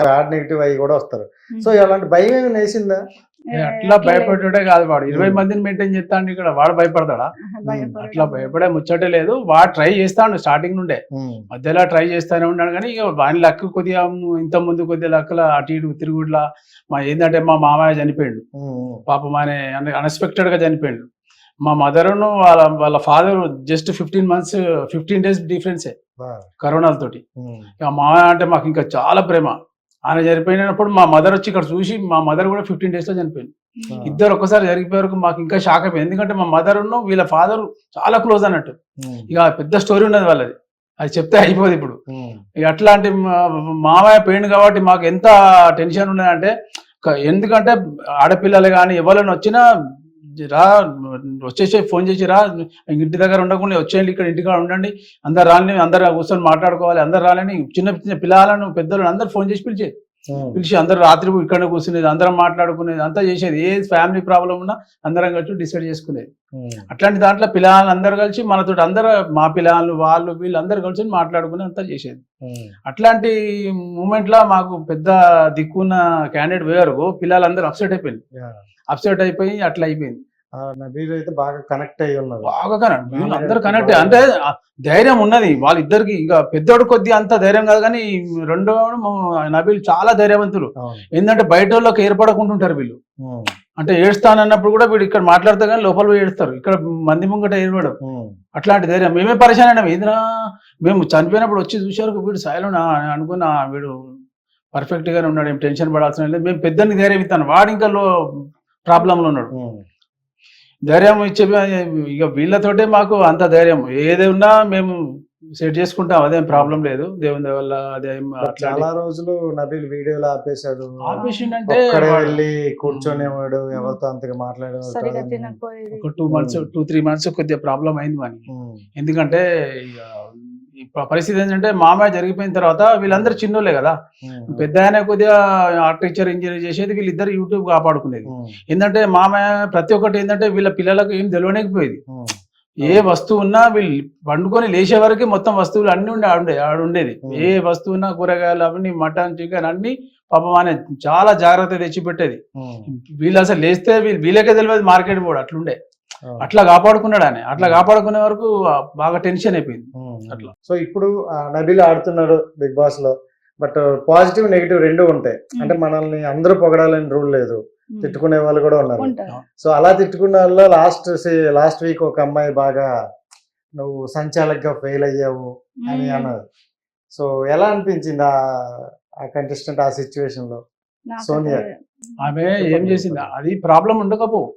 Bad negative అవి కూడా వస్తారు. సో అలాంటి భయం ఏమైనా వేసిందా? అట్లా భయపడే కాదు వాడు. ఇరవై. మందిని మెయింటైన్ చేస్తాడు ఇక్కడ వాడు భయపడతాడా. అట్లా భయపడే ముచ్చటే లేదు. వాడు ట్రై చేస్తాడు స్టార్టింగ్ నుండే. మధ్యలో ట్రై చేస్తానే ఉన్నాడు కానీ ఇక వాని లక్ కొద్దిగా ఇంత ముందు కొద్దిగా లక్కల అటు ఇటు తిరుగుట్లా మా ఏంటంటే మా మామయ్య చనిపోయాడు. పాపం ఆయన అన్ఎక్స్పెక్టెడ్గా చనిపోయాడు. మా మదర్ను వాళ్ళ వాళ్ళ father just fifteen months fifteen days డిఫరెన్సే కరోనాలతోటి. ఇక మామయ్య అంటే మాకు ఇంకా చాలా ప్రేమ. ఆయన చనిపోయినప్పుడు మా మదర్ వచ్చి ఇక్కడ చూసి మా మదర్ కూడా ఫిఫ్టీన్ డేస్లో చనిపోయింది ఆ, ఇద్దరు ఒక్కసారి జరిగిపోయే వరకు మాకు ఇంకా షాక్ అయిపోయింది. ఎందుకంటే మా మదర్ వీళ్ళ ఫాదర్ చాలా క్లోజ్ అన్నట్టు. ఉమ్, ఇక పెద్ద స్టోరీ ఉన్నది వాళ్ళది. అది చెప్తే అయిపోదు ఇప్పుడు. అట్లాంటి మా- మామయ్య పోయింది కాబట్టి మాకు ఎంత టెన్షన్ ఉన్నదంటే ఎందుకంటే ఆడపిల్లలు కానీ ఎవరైనా వచ్చినా రా వచ్చేసి ఫోన్ చేసి రా ఇంటి దగ్గర ఉండకుండా వచ్చేయండి ఇక్కడ ఇంటికాడ ఉండండి. అందరు రాని అందరు కూర్చొని మాట్లాడుకోవాలి అందరు రాలని చిన్న చిన్న పిల్లలను పెద్దలను అందరు ఫోన్ చేసి పిలిచేది ఉమ్, పిలిచి అందరు రాత్రి ఇక్కడ కూర్చునేది అందరం మాట్లాడుకునేది అంతా చేసేది. ఏ ఫ్యామిలీ ప్రాబ్లం ఉన్నా అందరం కలిసి డిసైడ్ చేసుకునేది. అట్లాంటి దాంట్లో పిల్లలు అందరు కలిసి మనతో అందరు మా పిల్లలు వాళ్ళు వీళ్ళు అందరు కలిసి మాట్లాడుకుని అంతా చేసేది. అట్లాంటి మూమెంట్లో మాకు పెద్ద దిక్కున్న క్యాండిడేట్ వేరు. పిల్లలందరూ అప్సెట్ అయిపోయింది. అప్సెట్ అయిపోయి అట్లా అయిపోయింది. అయితే బాగా కనెక్ట్ అయ్యి ఉన్నారు. బాగా కనెక్ట్ అందరూ కనెక్ట్. అంటే ధైర్యం ఉన్నది. వాళ్ళిద్దరికి ఇంకా పెద్దోడు కొద్ది అంత ధైర్యం కాదు కానీ రెండో నబీల్ చాలా ధైర్యవంతులు. ఏంటంటే బయట వాళ్ళకి ఏర్పడకుంటుంటారు వీళ్ళు. అంటే ఏడుస్తానన్నప్పుడు కూడా వీడు ఇక్కడ మాట్లాడతా కానీ లోపల పోయి ఏడుస్తారు. ఇక్కడ మంది ముంగట ఏడవడం అట్లాంటి ధైర్యం. మేమే పరిశాన్ అయినాం. ఏందిరా? మేము చనిపోయినప్పుడు వచ్చి చూసారు వీడు సాయిలో అనుకున్న వీడు పర్ఫెక్ట్ గానే ఉన్నాడు. ఏం టెన్షన్ పడాల్సిన లేదు. మేము పెద్దని ధైర్యం ఇస్తాను. వాడు ఇంకా లో ప్రాబ్లంలో ఉన్నాడు. ధైర్యం ఇచ్చే ఇక వీళ్ళతోటే మాకు అంత ధైర్యం. ఏది ఉన్నా మేము సెట్ చేసుకుంటాం అదేం ప్రాబ్లం లేదు. దేవుని వల్ల అదేం అట్లా చాలా రోజులు నబీల్ వీడియోలు ఆపేశాడు. వెళ్ళి కూర్చొనేవాడు ఎవరితో అంతగా మాట్లాడేవాడు ఒక two months two three months కొద్దిగా ప్రాబ్లం అయింది మనకి ఎందుకంటే ఇక పరిస్థితి ఏంటంటే మామయ్య జరిగిపోయిన తర్వాత వీళ్ళందరూ చిన్నోళ్ళే కదా. పెద్ద ఆయన కొద్దిగా ఆర్టిక్చర్ ఇంజనీర్ చేసేది వీళ్ళిద్దరు యూట్యూబ్ కాపాడుకునేది. ఏంటంటే మామయ్య ప్రతి ఒక్కటి ఏంటంటే వీళ్ళ పిల్లలకు ఏం తెలియలేకపోయేది ఉమ్, ఏ వస్తువు ఉన్నా వీళ్ళు పండుకొని లేచే వరకు మొత్తం వస్తువులు అన్ని ఉండే ఆడుండే ఆడుండేది. ఏ వస్తువు ఉన్నా కూరగాయలు అవన్నీ మటన్ చికెన్ అన్ని పాపం ఆయన చాలా జాగ్రత్త తెచ్చిపెట్టేది. వీళ్ళు అసలు లేస్తే వీళ్ళు వీళ్ళకే తెలియదు మార్కెట్ కూడా అట్లుండే. అట్లా కాపాడుకున్నాడు ఆయన. అట్లా కాపాడుకునే వరకు బాగా టెన్షన్ అయిపోయింది. అట్లా. సో ఇప్పుడు నబీల్ ఆడుతున్నాడు బిగ్ బాస్లో బట్ పాజిటివ్ నెగిటివ్ రెండు ఉంటాయి. అంటే మనల్ని అందరూ పొగడాలని రూల్ లేదు. తిట్టుకునే వాళ్ళు కూడా ఉన్నారు. సో అలా తిట్టుకున్న వాళ్ళు లాస్ట్ లాస్ట్ వీక్ ఒక అమ్మాయి బాగా నువ్వు సంచాలకుగా ఫెయిల్ అయ్యావు అని ఉమ్. అన్నది సో ఎలా అనిపించింది ఆ కంటెస్టెంట్ ఆ సిచ్యువేషన్లో? సోనియా. ఆమె ఏం చేసింది. అది ప్రాబ్లం ఉండకపో.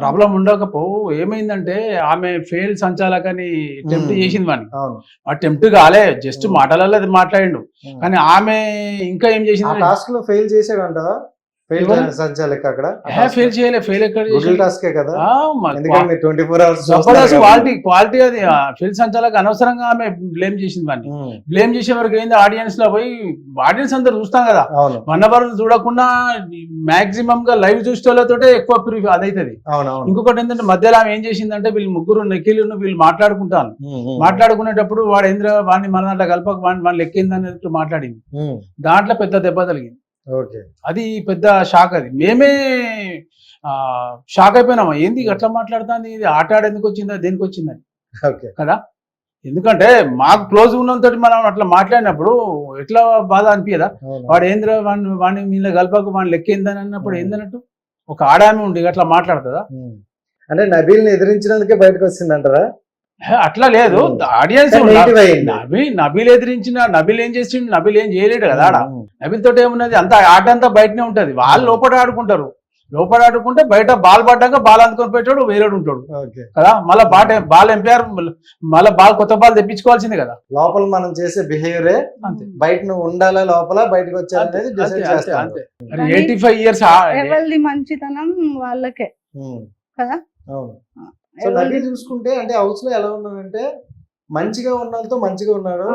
ప్రాబ్లం ఉండకపో ఏమైందంటే ఆమె ఫెయిల్ సంచాలకని టెంప్ట్. చేసింది వాడిని ఆ టెంప్ట్ కాలే జస్ట్. మాటలలో అది మాట్లాడిండు కానీ ఆమె ఇంకా ఏం చేసింది టాస్క్లో ఫెయిల్ చేసాడంట? సంచాలక్ అక్కడ ఫెయిల్ చేయలే ఫెయిల్ ఎక్కడ గూగుల్ చేసిండు? టాస్కే కదా? ఆ, మ- ఎందుకంటే మీరు twenty four hours Jabardasth quality quality అది ఫెయిల్ సంచాలక అనవసరంగా ఆమె బ్లేమ్ చేసింది వాడిని. బ్లేమ్ చేసే వరకు ఏంది? ఆడియన్స్లో పోయి ఆడియన్స్ అందరు చూస్తాం కదా. వన్ అవర్ చూడకుండా మాక్సిమం గా లైవ్ చూసేటోళ్ళతోటే ఎక్కువ ప్రిఫ్ అదైతది. ఇంకొకటి ఏంటంటే మధ్యలో ఆమె ఏం చేసిందంటే వీళ్ళు ముగ్గురు నిఖిల్ వీళ్ళు మాట్లాడుకుంటాను ఉమ్, ఉమ్, మాట్లాడుకునేటప్పుడు వాడు ఏంద్ర వాడిని మన దాంట్లో కలపక వాడిని వాళ్ళు ఎక్కింది అన్నట్టు మాట్లాడింది. దాంట్లో పెద్ద దెబ్బ తగిలింది. ఓకే. అది పెద్ద షాక్ అది. మేమే ఆ షాక్ అయిపోయినామా? ఏంది అట్లా మాట్లాడుతుంది? ఇది ఆట ఆడేందుకు వచ్చిందా? దేనికి వచ్చిందని ఓకే. కదా? ఎందుకంటే మాకు క్లోజ్ ఉన్నంతటి మనం అట్లా మాట్లాడినప్పుడు ఎట్లా బాధ అనిపించదా వాడు ఏంద్ర వాడిని వాడిని వీళ్ళ కలపక వాడిని లెక్కిందని అన్నప్పుడు Hmm. ఏందన్నట్టు? ఒక ఆడామి ఉండి అట్లా మాట్లాడుతుందా. అంటే నబీల్ని ఎదిరించినందుకే బయటకు వచ్చిందంటారా? అట్లా లేదు. ఆడియన్స్ నబీ నబీల్ ఎదిరించిన నబీల్ ఏం చేసిండు నబీల్ ఏం చేయలేడు కదా ఆడ. ఉమ్, నబీల్ తోటి ఏమున్నది? అంతా ఆట అంతా బయటనే ఉంటది. వాళ్ళు లోపల ఆడుకుంటారు. లోపల ఆడుకుంటే బయట బాల్ పడ్డాక బాల్ అందుకొని పెట్టాడు వేరేడు ఉంటాడు. ఓకే. కదా? మళ్ళీ బాట్ బాల్ ఎంపైర్ మళ్ళీ బాల్ కొత్త బాల్ తెప్పించుకోవాల్సిందే కదా. లోపల మనం చేసే బిహేవియరే అంతే. బయట నువ్వు ఉండాలా లోపల? బయటకు కానీ ఎయిటీ ఫైవ్ ఇయర్స్ మంచితనం వాళ్ళకే. కదా? అవును. సో నబీల్ చూసుకుంటే అంటే హౌస్లో ఎలా ఉన్నాడంటే మంచిగా ఉన్న వాళ్ళతో మంచిగా ఉన్నాడు.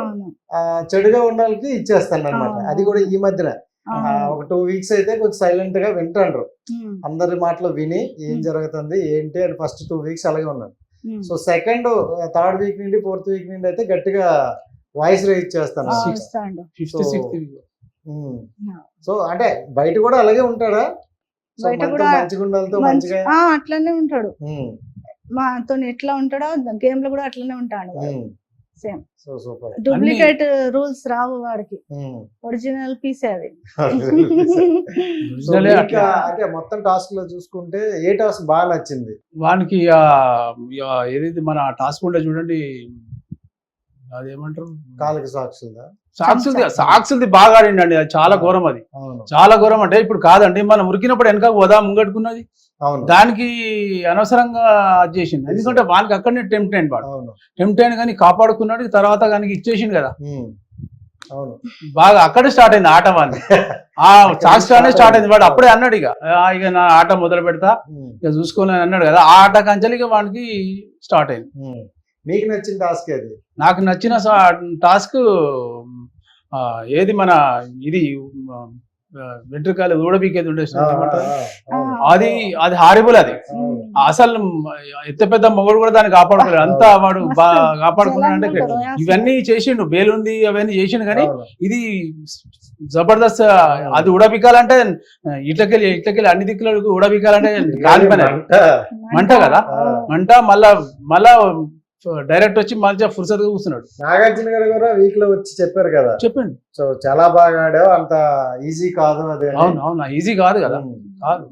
చెడుగా ఉన్న వాళ్ళకి ఇచ్చేస్తాను అనమాట. అది కూడా ఈ మధ్యన. ఒక టూ వీక్స్ అయితే కొంచెం సైలెంట్గా వింటాండ్రు. అందరి మాటలు విని ఏం. జరుగుతుంది ఏంటి అని ఫస్ట్ టూ వీక్స్ అలాగే ఉన్నాడు. ఉమ్. సో సెకండ్ థర్డ్ వీక్ నుండి ఫోర్త్ వీక్ నుండి అయితే గట్టిగా వాయిస్ రేజ్ చేస్తాను. సో అంటే బయట కూడా అలాగే ఉంటాడా? మంచిగా ఆ, అట్లనే ఉంటాడు. మాతో ఎట్లా ఉంటాడో గేమ్లో కూడా అట్లనే ఉంటాడు. Same. So super. Duplicate rules రావు వాడికి. ఒరిజినల్ పీస్ అది. అంటే మొత్తం టాస్క్లో చూసుకుంటే ఏ టాస్క్ బాగా నచ్చింది? వానికి ఏదైతే మన టాస్క్ ఉండే చూడండి అదేమంటారు? కాళ్ళకి సాక్షులదా? సాక్షులది సాక్షులది బాగా ఆడిండండి అది చాలా ఘోరం అది. చాలా ఘోరం అంటే ఇప్పుడు కాదండి మనం ఉరికినప్పుడు వెనక పోదా ముంగట్టుకున్నది? దానికి అనవసరంగా అది చేసింది ఎందుకంటే వానికి అక్కడనే టెంప్ట్ అయిన వాడు. టెంప్ట్ అయిన కానీ కాపాడుకున్నాడు తర్వాత కానీ ఇచ్చేసిండు కదా. అవును. బాగా అక్కడే స్టార్ట్ అయింది ఆట వాడిని ఆ సాక్షి స్టార్ట్ స్టార్ట్ అయింది వాడు అప్పుడే అన్నాడు ఇక. "ఆ, ఇక నా ఆట మొదలు పెడతా. ఇక చూసుకోని అన్నాడు కదా. ఆ ఆట కంచెలు వానికి స్టార్ట్ అయింది. మీకు నచ్చిన టాస్క్ అది నాకు నచ్చిన టాస్క్ ఏది మన ఇది వెంట్రుకాలు ఊడబీకేది ఉండే. అది అది హారిబుల్ అది. అసలు ఎంత పెద్ద మొగుడు కూడా దాన్ని కాపాడుకోలేదు అంతా వాడు బాగా కాపాడుకున్నాడు అంటే జలాన్ని ఉంటాడు. ఇవన్నీ చేసిండు బేలుంది అవన్నీ చేసిండు కానీ. ఇది జబర్దస్త్ అది ఉడబికాలంటే ఇట్లకెళ్ళి ఇట్లకెళ్ళి అన్ని దిక్కులకు ఉడబికాలంటే కాలి పని అది. మంట. కదా? మంట మళ్ళా మళ్ళా డైరెక్ట్ వచ్చి మంచిగా ఫుర్సత్గా కూర్చున్నాడు. నాగార్జున గారు కూడా వీక్లో వచ్చి చెప్పారు కదా. చెప్పండి. సో చాలా బాగా ఆడావు అంత ఈజీ కాదు అదే. అవును అవును ఈజీ కాదు కదా. కాదు.